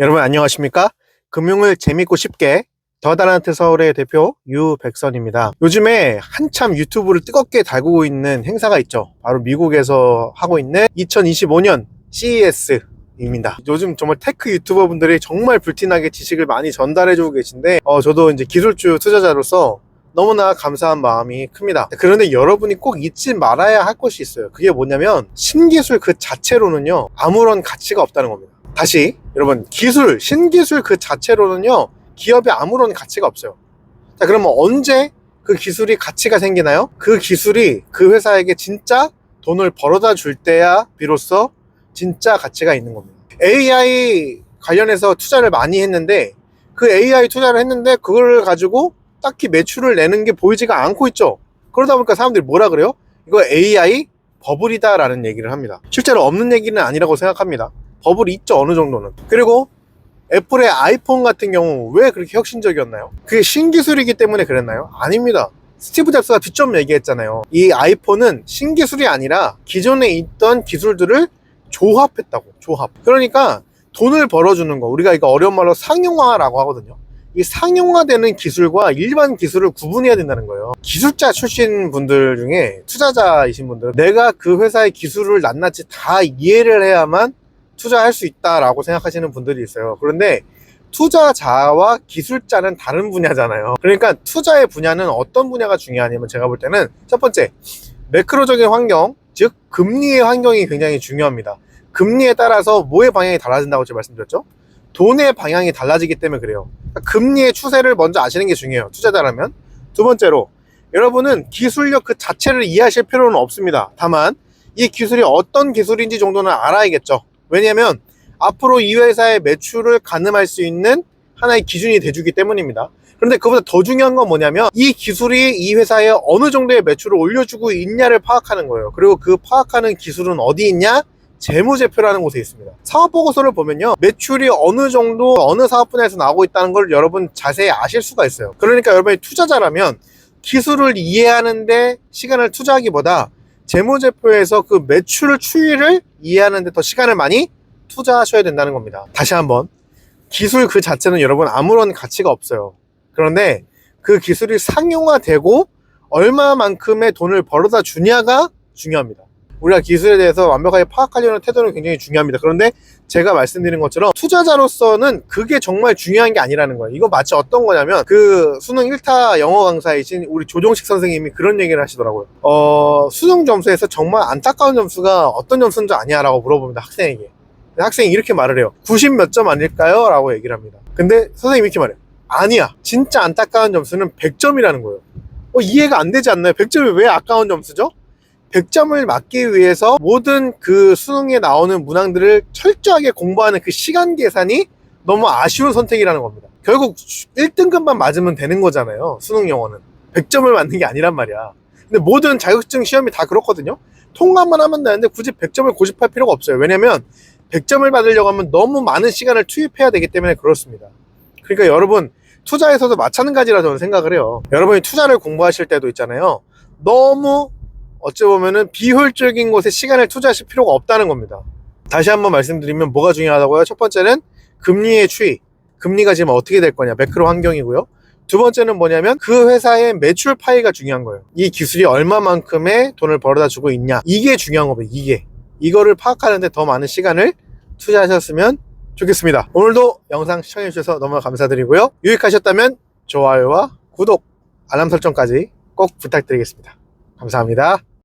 여러분 안녕하십니까? 금융을 재밌고 쉽게 더 다란트 서울의 대표 유백선입니다. 요즘에 한참 유튜브를 뜨겁게 달구고 있는 행사가 있죠. 바로 미국에서 하고 있는 2025년 CES입니다. 요즘 정말 테크 유튜버 분들이 정말 불티나게 지식을 많이 전달해주고 계신데, 어, 저도 이제 기술주 투자자로서 너무나 감사한 마음이 큽니다. 그런데 여러분이 꼭 잊지 말아야 할 것이 있어요. 그게 뭐냐면, 신기술 그 자체로는요, 아무런 가치가 없다는 겁니다. 다시, 여러분, 기술, 신기술 그 자체로는요, 기업에 아무런 가치가 없어요. 자, 그러면 언제 그 기술이 가치가 생기나요? 그 기술이 그 회사에게 진짜 돈을 벌어다 줄 때야 비로소 진짜 가치가 있는 겁니다. AI 관련해서 투자를 많이 했는데 그 AI 투자를 했는데 그걸 가지고 딱히 매출을 내는 게 보이지가 않고 있죠. 그러다 보니까 사람들이 뭐라 그래요? 이거 AI 버블이다 라는 얘기를 합니다. 실제로 없는 얘기는 아니라고 생각합니다. 버블이 있죠, 어느 정도는. 그리고 애플의 아이폰 같은 경우 왜 그렇게 혁신적이었나요? 그게 신기술이기 때문에 그랬나요? 아닙니다. 스티브 잡스가 직접 얘기했잖아요. 이 아이폰은 신기술이 아니라 기존에 있던 기술들을 조합했다고, 조합. 그러니까 돈을 벌어주는 거, 우리가 이거 어려운 말로 상용화라고 하거든요. 이 상용화되는 기술과 일반 기술을 구분해야 된다는 거예요. 기술자 출신 분들 중에 투자자이신 분들, 내가 그 회사의 기술을 낱낱이 다 이해를 해야만 투자할 수 있다라고 생각하시는 분들이 있어요. 그런데 투자자와 기술자는 다른 분야잖아요. 그러니까 투자의 분야는 어떤 분야가 중요하냐면 제가 볼 때는 첫 번째, 매크로적인 환경, 즉 금리의 환경이 굉장히 중요합니다. 금리에 따라서 뭐의 방향이 달라진다고 제가 말씀드렸죠? 돈의 방향이 달라지기 때문에 그래요. 그러니까 금리의 추세를 먼저 아시는 게 중요해요. 투자자라면. 두 번째로, 여러분은 기술력 그 자체를 이해하실 필요는 없습니다. 다만, 이 기술이 어떤 기술인지 정도는 알아야겠죠. 왜냐면, 앞으로 이 회사의 매출을 가늠할 수 있는 하나의 기준이 돼주기 때문입니다. 그런데 그보다 더 중요한 건 뭐냐면 이 기술이 이 회사에 어느 정도의 매출을 올려주고 있냐를 파악하는 거예요. 그리고 그 파악하는 기술은 어디 있냐? 재무제표라는 곳에 있습니다. 사업보고서를 보면요. 매출이 어느 정도 어느 사업 분야에서 나오고 있다는 걸 여러분 자세히 아실 수가 있어요. 그러니까 여러분이 투자자라면 기술을 이해하는데 시간을 투자하기보다 재무제표에서 그 매출 추이를 이해하는 데 더 시간을 많이 투자하셔야 된다는 겁니다. 다시 한번 기술 그 자체는 여러분 아무런 가치가 없어요. 그런데 그 기술이 상용화되고 얼마만큼의 돈을 벌어다 주냐가 중요합니다. 우리가 기술에 대해서 완벽하게 파악하려는 태도는 굉장히 중요합니다. 그런데 제가 말씀드린 것처럼 투자자로서는 그게 정말 중요한 게 아니라는 거예요. 이거 마치 어떤 거냐면 그 수능 1타 영어 강사이신 우리 조종식 선생님이 그런 얘기를 하시더라고요. 어, 수능 점수에서 정말 안타까운 점수가 어떤 점수인지 아냐라고 물어봅니다. 학생에게. 학생이 이렇게 말을 해요. 90 몇 점 아닐까요? 라고 얘기를 합니다. 근데 선생님이 이렇게 말해요. 아니야. 진짜 안타까운 점수는 100점이라는 거예요. 어, 이해가 안 되지 않나요? 100점이 왜 아까운 점수죠? 100점을 맞기 위해서 모든 그 수능에 나오는 문항들을 철저하게 공부하는 그 시간 계산이 너무 아쉬운 선택이라는 겁니다. 결국 1등급만 맞으면 되는 거잖아요. 수능 영어는. 100점을 맞는 게 아니란 말이야. 근데 모든 자격증 시험이 다 그렇거든요. 통과만 하면 되는데 굳이 100점을 고집할 필요가 없어요. 왜냐면 100점을 받으려고 하면 너무 많은 시간을 투입해야 되기 때문에 그렇습니다. 그러니까 여러분 투자에서도 마찬가지라 저는 생각을 해요. 여러분이 투자를 공부하실 때도 있잖아요. 너무 어찌 보면은 비효율적인 곳에 시간을 투자하실 필요가 없다는 겁니다. 다시 한번 말씀드리면 뭐가 중요하다고요? 첫 번째는 금리의 추이. 금리가 지금 어떻게 될 거냐. 매크로 환경이고요. 두 번째는 뭐냐면 그 회사의 매출 파이가 중요한 거예요. 이 기술이 얼마만큼의 돈을 벌어다 주고 있냐. 이게 중요한 겁니다. 이게. 이거를 파악하는데 더 많은 시간을 투자하셨으면 좋겠습니다. 오늘도 영상 시청해주셔서 너무 감사드리고요. 유익하셨다면 좋아요와 구독, 알람 설정까지 꼭 부탁드리겠습니다. 감사합니다.